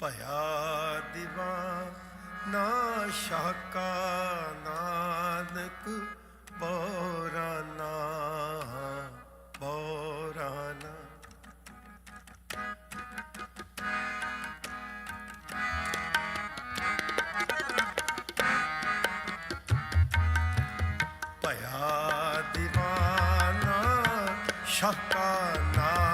ਭਇਆ ਦੀਵਾ ਨਾ ਸ਼ਾਕਾ ਨਾਨਕ ਬੋਰਾਨਾ ਬੋਰਾਨਾ ਭਇਆ ਦਿਵਾ ਨਾ ਸ਼ਾਕਾ ਨਾ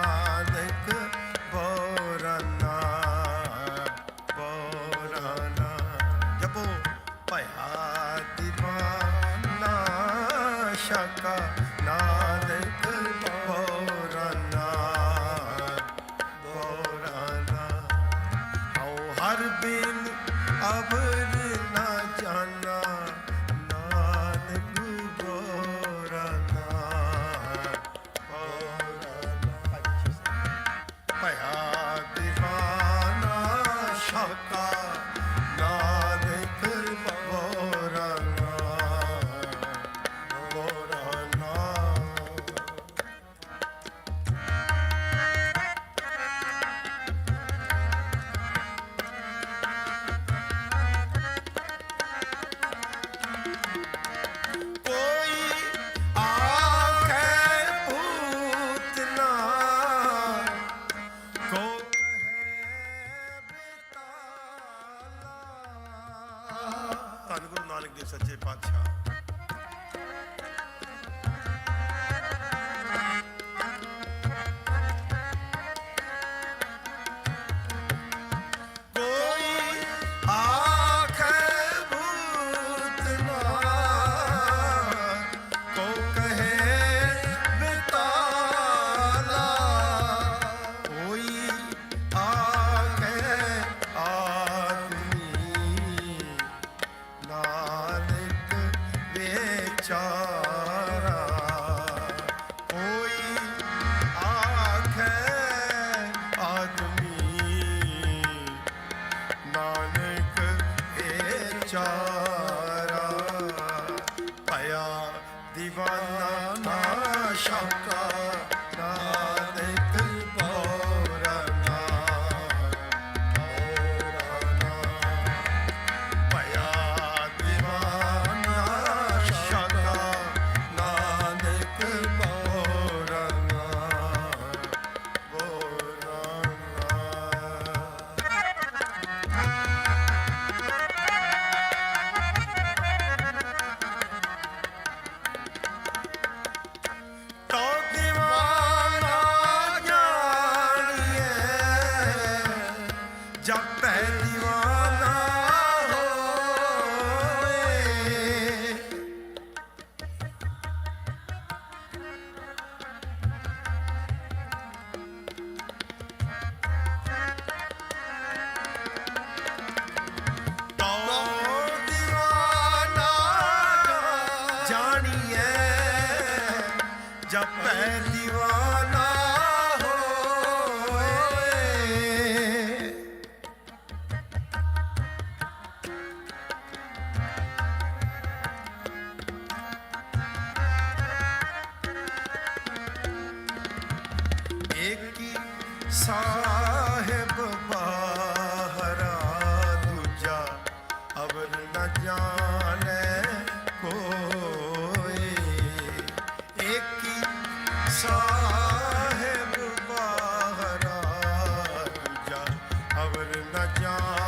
the job.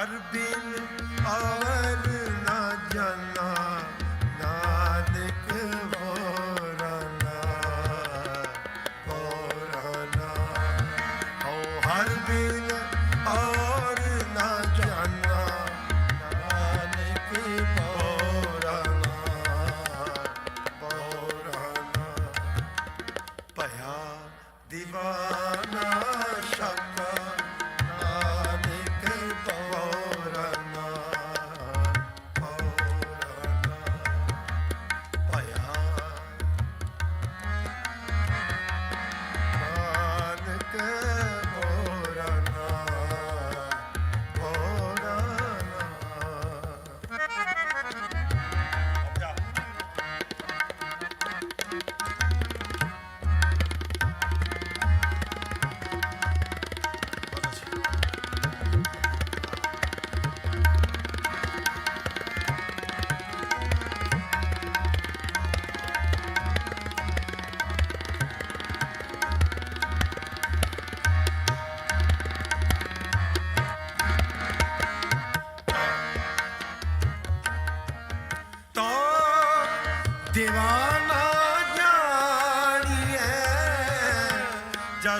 Harbin.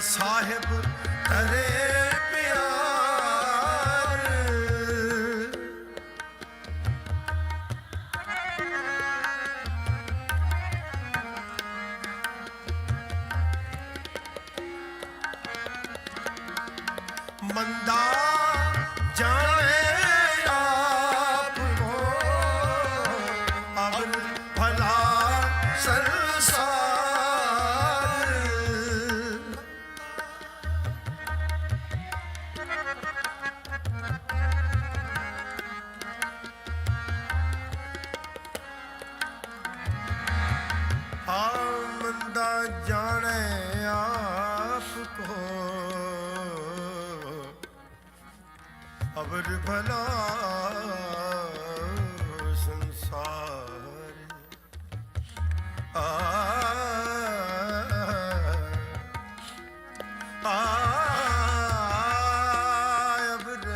ਸਾਹਿਬ ਤਰੇ ਹਾਂ ਮੰਦਾ ਜਾਣੇ ਆਪ ਕੋ। ਅਵਰ ਭਲਾ ਸੰਸਾਰ ਆ। ਅਵਰ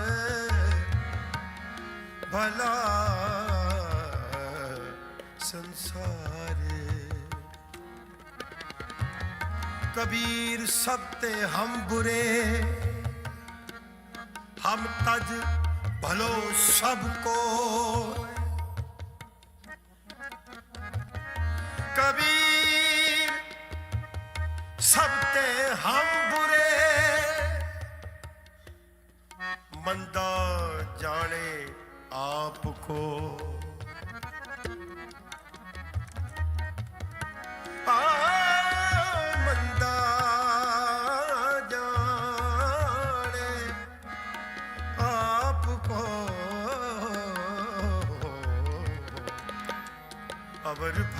ਭਲਾ ਸੰਸਾਰ। ਕਬੀਰ ਸਭ ਤੇ ਹਮ ਬੁਰੇ। ਹਮ ਤਜ ਭਲੋ ਸਭ ਕੋ। ਕਬੀਰ ਸਭ ਤੇ ਹਮ ਬੁਰੇ। ਮੰਦਾ ਜਾਣੇ ਆਪ ਕੋ।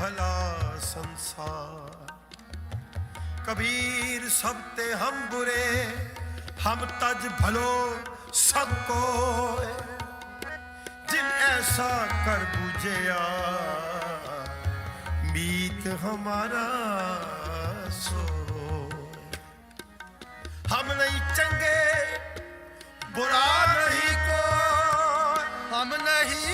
ਭਲਾ ਸੰਸਾਰ। ਕਬੀਰ ਸਭ ਤੇ ਹਮ ਬੁਰੇ, ਹਮ ਤਜ ਭਲੋ ਸਭ ਕੋਏ। ਜਿਨ ਐਸਾ ਕਰ ਬੁਝਿਆ, ਮੀਤ ਹਮਾਰਾ ਸੋ ਹਮ ਨਹੀਂ ਚੰਗੇ, ਬੁਰਾ ਨਹੀਂ ਕੋ ਹਮ ਨਹੀਂ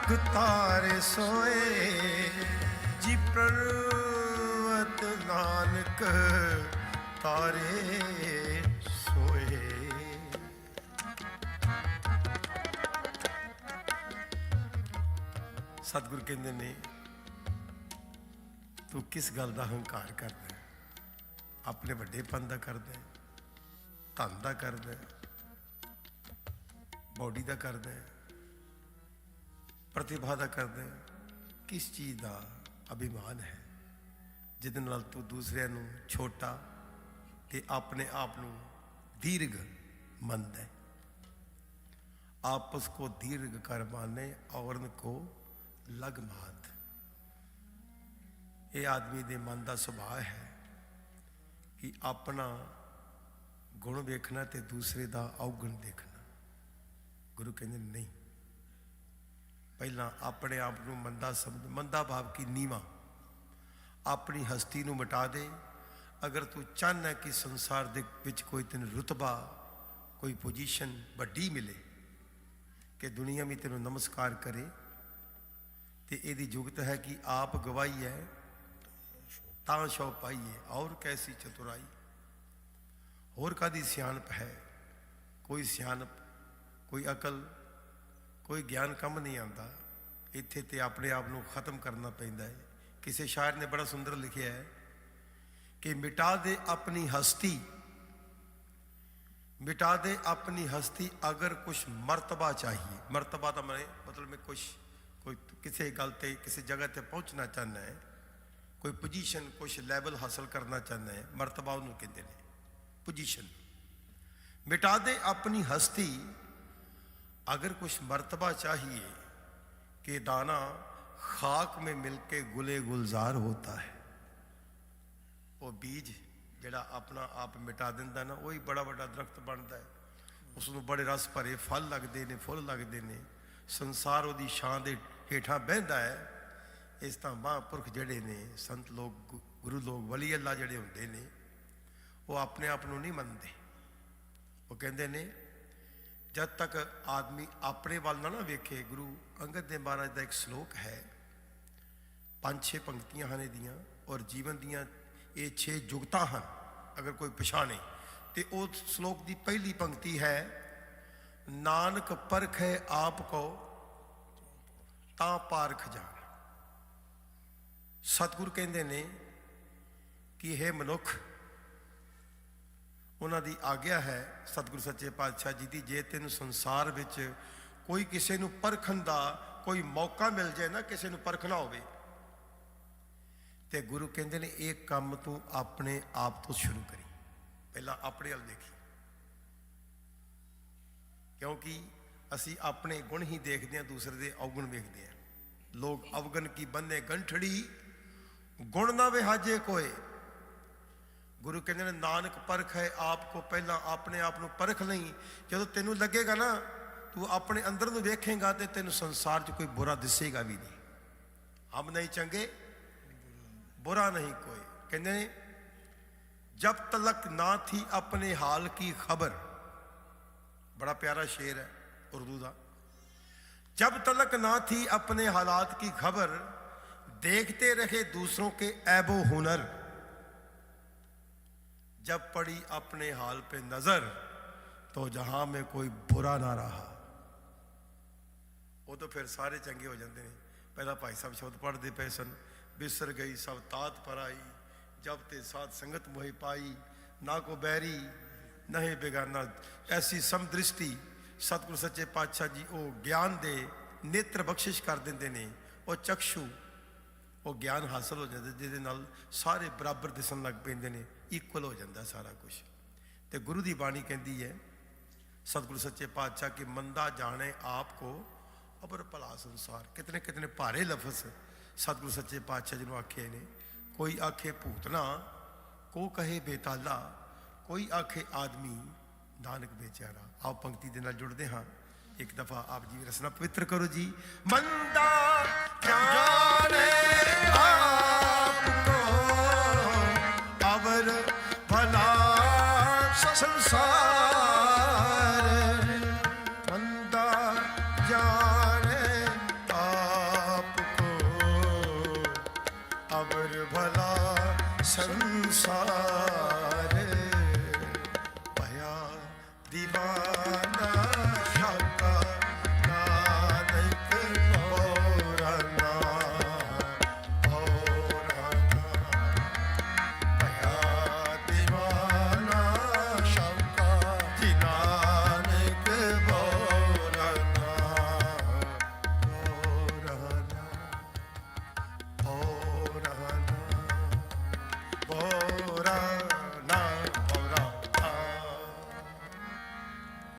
ਮੁਖ ਤਾਰ ਸੋਏ ਜੀ ਪ੍ਰਵਤ ਨਾਨਕ ਤਾਰੇ ਸੋਏ। ਸਤਿਗੁਰ ਕਹਿੰਦੇ ਨੇ, ਤੂੰ ਕਿਸ ਗੱਲ ਦਾ ਹੰਕਾਰ ਕਰਦਾ ਆਪਣੇ ਵੱਡੇਪਨ ਦਾ ਕਰਦਾ ਧਨ ਦਾ ਕਰਦਾ ਬੋਡੀ ਦਾ ਕਰਦਾ ਪ੍ਰਤਿਭਾ ਦਾ ਕਰਦਾ ਹੈ ਕਿਸ ਚੀਜ਼ ਦਾ ਅਭਿਮਾਨ ਹੈ ਜਿਹਦੇ ਨਾਲ ਤੂੰ ਦੂਸਰਿਆਂ ਨੂੰ ਛੋਟਾ ਤੇ ਆਪਣੇ ਆਪ ਨੂੰ ਦੀਰਘ ਮੰਨਦਾ ਹੈ आपस को दीर्घ कर माने और को लग मात ਇਹ ਆਦਮੀ ਦੇ ਮਨ ਦਾ ਸੁਭਾਅ ਹੈ ਕਿ ਆਪਣਾ ਗੁਣ ਵੇਖਣਾ ਤੇ ਦੂਸਰੇ ਦਾ ਔਗਣ ਦੇਖਣਾ ਗੁਰੂ ਕਹਿੰਦੇ ਨੇ, ਨਹੀਂ ਪਹਿਲਾਂ ਆਪਣੇ ਆਪ ਨੂੰ ਮੰਦਾ ਸਮਝ, ਮੰਦਾ ਭਾਵ ਕੀ ਨੀਵਾ। ਆਪਣੀ ਹਸਤੀ ਨੂੰ ਮਿਟਾ ਦੇ। ਅਗਰ ਤੂੰ ਚਾਹਨਾ ਕਿ ਸੰਸਾਰ ਦੇ ਵਿੱਚ ਕੋਈ ਤੈਨੂੰ ਰੁਤਬਾ, ਕੋਈ ਪੋਜੀਸ਼ਨ ਵੱਡੀ ਮਿਲੇ, ਕਿ ਦੁਨੀਆ ਵੀ ਤੈਨੂੰ ਨਮਸਕਾਰ ਕਰੇ, ਤੇ ਇਹਦੀ ਜੁਗਤ ਹੈ ਕਿ ਆਪ ਗਵਾਈ ਹੈ, ਤਾਂ ਸ਼ੋ ਪਾਈਏ, ਔਰ ਕੈਸੀ ਚਤੁਰਾਈ। ਹੋਰ ਕਾਦੀ ਸਿਆਣਪ ਹੈ? ਕੋਈ ਸਿਆਣਪ, ਕੋਈ ਅਕਲ ਕੋਈ ਗਿਆਨ ਕੰਮ ਨਹੀਂ ਆਉਂਦਾ। ਇੱਥੇ ਤੇ ਆਪਣੇ ਆਪ ਨੂੰ ਖਤਮ ਕਰਨਾ ਪੈਂਦਾ ਹੈ। ਕਿਸੇ ਸ਼ਾਇਰ ਨੇ ਬੜਾ ਸੁੰਦਰ ਲਿਖਿਆ ਹੈ ਕਿ ਮਿਟਾ ਦੇ ਆਪਣੀ ਹਸਤੀ, ਮਿਟਾ ਦੇ ਆਪਣੀ ਹਸਤੀ ਅਗਰ ਕੁਛ ਮਰਤਬਾ ਚਾਹੀਏ। ਮਰਤਬਾ ਤਾਂ ਮੈਂ ਮਤਲਬ ਮੈਂ ਕੁਛ, ਕੋਈ ਕਿਸੇ ਗੱਲ ਤੇ, ਕਿਸੇ ਜਗ੍ਹਾ ਤੇ ਪਹੁੰਚਣਾ ਚਾਹੁੰਦਾ ਹੈ। ਕੋਈ ਪੋਜੀਸ਼ਨ ਕੁਛ ਲੈਵਲ ਹਾਸਲ ਕਰਨਾ ਚਾਹੁੰਦਾ ਹੈ। ਮਰਤਬਾ ਉਹਨੂੰ ਕਹਿੰਦੇ ਨੇ। ਪੋਜੀਸ਼ਨ ਮਿਟਾ ਦੇ ਆਪਣੀ ਹਸਤੀ अगर कुछ मर्तबा चाहिए कि दाना खाक में मिलके गुले गुलजार होता है ਉਹ ਬੀਜ ਜਿਹੜਾ ਆਪਣਾ ਆਪ ਮਿਟਾ ਦਿੰਦਾ ਨਾ ਉਹ ਹੀ ਬੜਾ ਵੱਡਾ ਦਰਖਤ ਬਣਦਾ ਹੈ ਉਸ ਨੂੰ ਬੜੇ ਰਸ ਭਰੇ ਫਲ ਲੱਗਦੇ ਨੇ ਫੁੱਲ ਲੱਗਦੇ ਨੇ ਸੰਸਾਰ ਉਹਦੀ ਛਾਂ ਦੇ ਹੇਠਾਂ ਬਹਿੰਦਾ ਹੈ ਇਸ ਤਾਂ ਮਹਾਂਪੁਰਖ ਜਿਹੜੇ ਨੇ ਸੰਤ ਲੋਕ ਗੁ- ਗੁਰੂ ਲੋਕ ਵਲੀ ਅੱਲਾ ਜਿਹੜੇ ਹੁੰਦੇ ਨੇ ਉਹ ਆਪਣੇ ਆਪ ਨੂੰ ਨਹੀਂ ਮੰਨਦੇ ਉਹ ਕਹਿੰਦੇ ਨੇ ਜਦ ਤੱਕ ਆਦਮੀ ਆਪਣੇ ਵੱਲ ਨਾ ਨਾ ਵੇਖੇ, ਗੁਰੂ ਅੰਗਦ ਦੇਵ ਮਹਾਰਾਜ ਦਾ ਇੱਕ ਸ਼ਲੋਕ ਹੈ, ਪੰਜ ਛੇ ਪੰਕਤੀਆਂ ਹਨ ਇਹਦੀਆਂ ਔਰ ਜੀਵਨ ਦੀਆਂ ਇਹ ਛੇ ਜੁਗਤਾਂ ਹਨ, ਅਗਰ ਕੋਈ ਪਛਾਣੇ। ਤੇ ਉਹ ਸ਼ਲੋਕ ਦੀ ਪਹਿਲੀ ਪੰਕਤੀ ਹੈ, ਨਾਨਕ ਪਰਖ ਹੈ ਆਪ ਕੋ ਤਾਂ ਪਾਰਖ ਜਾਣ। ਸਤਿਗੁਰ ਕਹਿੰਦੇ ਨੇ ਕਿ ਇਹ ਮਨੁੱਖ ਉਹਨਾਂ ਦੀ ਆਗਿਆ ਹੈ ਸਤਿਗੁਰੂ ਸੱਚੇ ਪਾਤਸ਼ਾਹ ਜੀ ਦੀ, ਜੇ ਤੈਨੂੰ ਸੰਸਾਰ ਵਿੱਚ ਕੋਈ ਕਿਸੇ ਨੂੰ ਪਰਖਣ ਦਾ ਕੋਈ ਮੌਕਾ ਮਿਲ ਜਾਏ ਨਾ, ਕਿਸੇ ਨੂੰ ਪਰਖਣਾ ਹੋਵੇ। ਤੇ ਗੁਰੂ ਕਹਿੰਦੇ ਨੇ, ਇਹ ਕੰਮ ਤੂੰ ਆਪਣੇ ਆਪ ਤੋਂ ਸ਼ੁਰੂ ਕਰੀ। ਪਹਿਲਾਂ ਆਪਣੇ ਵੱਲ ਦੇਖੀ। ਕਿਉਂਕਿ ਅਸੀਂ ਆਪਣੇ ਗੁਣ ਹੀ ਦੇਖਦੇ ਹਾਂ, ਦੂਸਰੇ ਦੇ ਔਗਣ ਵੇਖਦੇ ਹਾਂ। ਲੋਕ ਅਵਗਨ ਕੀ ਬੰਨੇ, ਗੰਠੜੀ, ਗੁਣ ਨਾ ਵਿਹਾਜੇ ਕੋਏ। ਗੁਰੂ ਕਹਿੰਦੇ ਨੇ ਨਾਨਕ ਪਰਖ ਹੈ ਆਪ ਕੋ ਪਹਿਲਾਂ ਆਪਣੇ ਆਪ ਨੂੰ ਪਰਖ ਲਈ ਜਦੋਂ ਤੈਨੂੰ ਲੱਗੇਗਾ ਨਾ ਤੂੰ ਆਪਣੇ ਅੰਦਰ ਨੂੰ ਵੇਖੇਗਾ ਤੇ ਤੈਨੂੰ ਸੰਸਾਰ 'ਚ ਕੋਈ ਬੁਰਾ ਦਿਸੇਗਾ ਵੀ ਨਹੀਂ ਹਮ ਨਹੀਂ ਚੰਗੇ बुरा नहीं कोई कहते हैं, जब तलक ना थी अपने हाल की खबर बड़ा प्यारा शेर है उर्दू का जब तलक ना थी अपने हालात की खबर देखते रहे दूसरों के ऐबो हुनर जब पड़ी अपने हाल पे नजर तो जहां में कोई बुरा ना रहा ਉਹ ਤਾਂ ਫਿਰ ਸਾਰੇ ਚੰਗੇ ਹੋ ਜਾਂਦੇ ਨੇ ਪਹਿਲਾਂ ਭਾਈ ਸਾਹਿਬ ਸ਼ਬਦ ਪੜ੍ਹਦੇ ਪਏ ਸਨ ਬਿਸਰ ਗਈ ਸਭ ਤਾਤ ਪਰ ਆਈ ਜਬ ਤੇ ਸਾਧ ਸੰਗਤ ਮੋਹਿ ਪਾਈ ਨਾ ਕੋ ਬੈਰੀ ਨਹੀਂ ਬੇਗਾਨਾ ਐਸੀ ਸਮਦ੍ਰਿਸ਼ਟੀ ਸਤਿਗੁਰ ਸੱਚੇ ਪਾਤਸ਼ਾਹ ਜੀ ਉਹ ਗਿਆਨ ਦੇ ਨੇਤਰ ਬਖਸ਼ਿਸ਼ ਕਰ ਦਿੰਦੇ ਨੇ ਉਹ ਚਕਸ਼ੂ ਉਹ ਗਿਆਨ ਹਾਸਲ ਹੋ ਜਾਂਦਾ, ਜਿਹਦੇ ਨਾਲ ਸਾਰੇ ਬਰਾਬਰ ਦਿਸਣ ਲੱਗ ਪੈਂਦੇ ਨੇ ਇਕੁਅਲ ਹੋ ਜਾਂਦਾ ਸਾਰਾ ਕੁਝ ਤੇ ਗੁਰੂ ਦੀ ਬਾਣੀ ਕਹਿੰਦੀ ਹੈ, ਸਤਿਗੁਰੂ ਸੱਚੇ ਪਾਤਸ਼ਾਹ ਕਿ ਮੰਦਾ ਜਾਣੇ ਆਪ ਕੋ ਅਬਰ ਭਲਾ ਸੰਸਾਰ। ਕਿਤਨੇ ਕਿਤਨੇ ਭਾਰੇ ਲਫ਼ਜ਼ ਸਤਿਗੁਰੂ ਸੱਚੇ ਪਾਤਸ਼ਾਹ ਜੀ ਨੂੰ ਆਖੇ ਨੇ। ਕੋਈ ਆਖੇ ਭੂਤਨਾ ਕੋ ਕਹੇ ਬੇਤਾਲਾ, ਕੋਈ ਆਖੇ ਆਦਮੀ, ਨਾਨਕ ਬੇਚਾਰਾ। ਆਪ ਪੰਕਤੀ ਦੇ ਨਾਲ ਜੁੜਦੇ ਹਾਂ। ਇੱਕ ਦਫਾ ਆਪ ਜੀ ਦੀ ਰਸਨਾ ਪਵਿੱਤਰ ਕਰੋ ਜੀ। ਮੰਦਾ ਜਾਣੇ